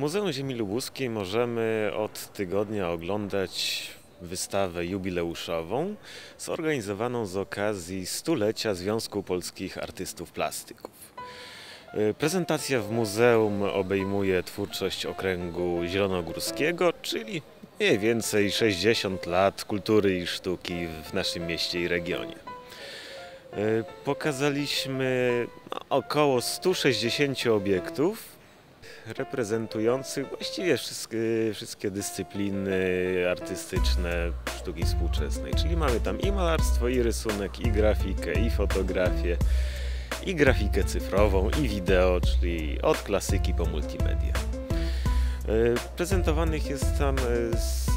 Muzeum Ziemi Lubuskiej możemy od tygodnia oglądać wystawę jubileuszową zorganizowaną z okazji stulecia Związku Polskich Artystów Plastyków. Y, Prezentacja w muzeum obejmuje twórczość okręgu zielonogórskiego, czyli mniej więcej 60 lat kultury i sztuki w naszym mieście i regionie. Y, Pokazaliśmy no, około 160 obiektów reprezentujących właściwie wszystkie, wszystkie dyscypliny artystyczne sztuki współczesnej. Czyli mamy tam i malarstwo, i rysunek, i grafikę, i fotografię, i grafikę cyfrową, i wideo, czyli od klasyki po multimedia. E, Prezentowanych jest tam e,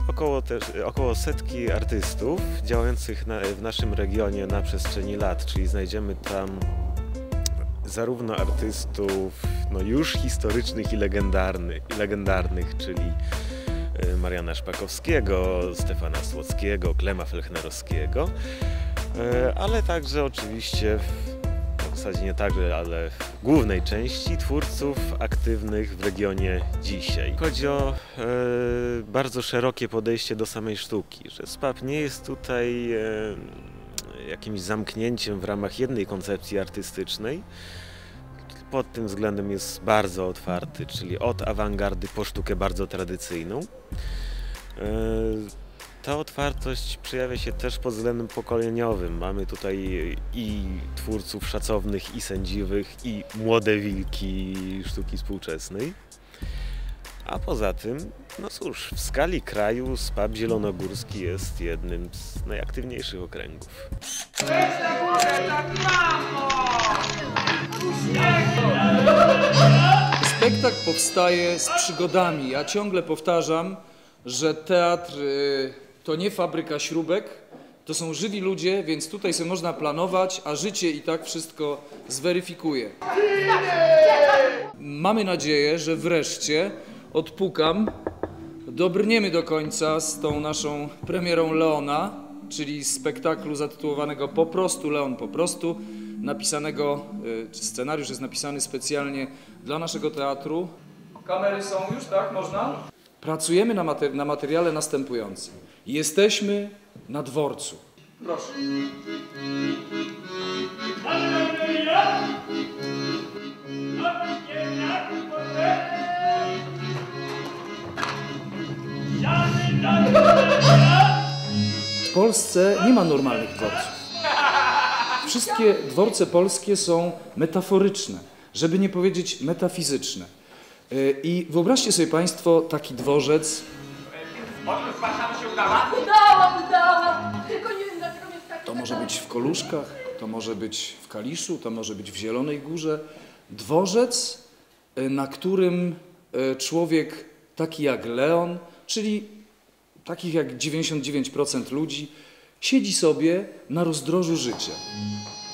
około, też, około setki artystów działających na, w naszym regionie na przestrzeni lat, czyli znajdziemy tam zarówno artystów no już historycznych i, legendarny, i legendarnych, czyli e, Mariana Szpakowskiego, Stefana Słockiego, Klema Felchnerowskiego, e, ale także oczywiście w w zasadzie nie także, ale w głównej części twórców aktywnych w regionie dzisiaj. Chodzi o e, bardzo szerokie podejście do samej sztuki, że SPAP nie jest tutaj e, jakimś zamknięciem w ramach jednej koncepcji artystycznej. Pod tym względem jest bardzo otwarty, czyli od awangardy po sztukę bardzo tradycyjną. E, ta otwartość przejawia się też pod względem pokoleniowym. Mamy tutaj i twórców szacownych, i sędziwych, i młode wilki sztuki współczesnej. A poza tym, no cóż, w skali kraju SPAP Zielonogórski jest jednym z najaktywniejszych okręgów. Spektakl powstaje z przygodami. Ja ciągle powtarzam, że teatr y, to nie fabryka śrubek, to są żywi ludzie, więc tutaj sobie można planować, a życie i tak wszystko zweryfikuje. Mamy nadzieję, że wreszcie odpukam, dobrniemy do końca z tą naszą premierą Leona, czyli spektaklu zatytułowanego Po prostu Leon po prostu, napisanego, y, scenariusz jest napisany specjalnie dla naszego teatru. Kamery są już, tak? Można? Pracujemy na, mater- na materiale następującym. Jesteśmy na dworcu. Proszę. W Polsce nie ma normalnych dworców. Wszystkie dworce polskie są metaforyczne, żeby nie powiedzieć metafizyczne. Y, I wyobraźcie sobie Państwo taki dworzec, Podróż się udała? Udała, udała. Tylko nie wiem, dlaczego mnie tak to może być w Koluszkach, to może być w Kaliszu, to może być w Zielonej Górze. Dworzec, y, na którym y, człowiek taki jak Leon, czyli takich jak 99% ludzi, siedzi sobie na rozdrożu życia.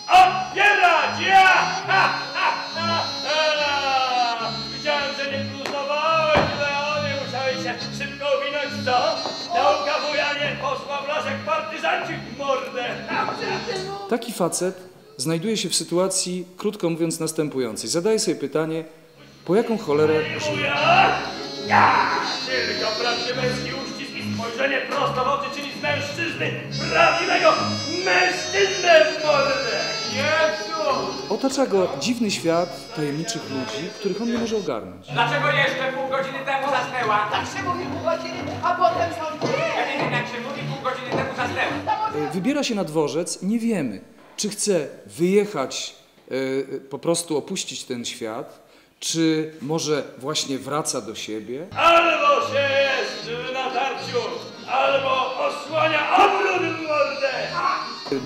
Otwierać! Ja! Ha, ha, ha, ha. Widziałem, że nie próżnowałeś, Leony, musiałeś się szybko owinąć, co? Nauka wuja nie poszła w las jak partyzanci w mordę. Taki facet znajduje się w sytuacji, krótko mówiąc, następującej. Zadaje sobie pytanie, po jaką cholerę! Ja! Tylko prawdziwy spojrzenie prosto w oczy czyni z mężczyzny prawdziwego mężczyznę w mordę. Jezu! Otacza go dziwny świat tajemniczych ludzi, których on nie może ogarnąć. Dlaczego jeszcze pół godziny temu zasnęła? Tak się mówi pół godziny, a potem są Ja nie wiem jak się mówi, pół godziny temu zasnęła. E, Wybiera się na dworzec, nie wiemy, czy chce wyjechać, e, po prostu opuścić ten świat, czy może właśnie wraca do siebie. Albo się jest albo osłania obrót mordę!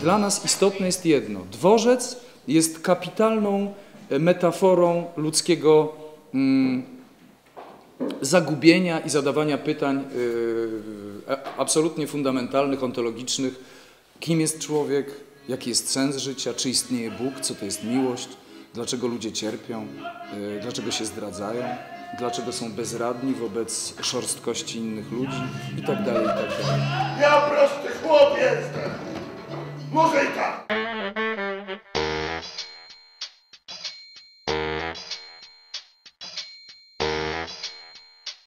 Dla nas istotne jest jedno. Dworzec jest kapitalną e, metaforą ludzkiego mm, zagubienia i zadawania pytań yy, a- absolutnie fundamentalnych, ontologicznych. Kim jest człowiek? Jaki jest sens życia? Czy istnieje Bóg? Co to jest miłość? Dlaczego ludzie cierpią? Dlaczego się zdradzają? Dlaczego są bezradni wobec szorstkości innych ludzi? I tak dalej, i tak. Ja prosty chłop jestem.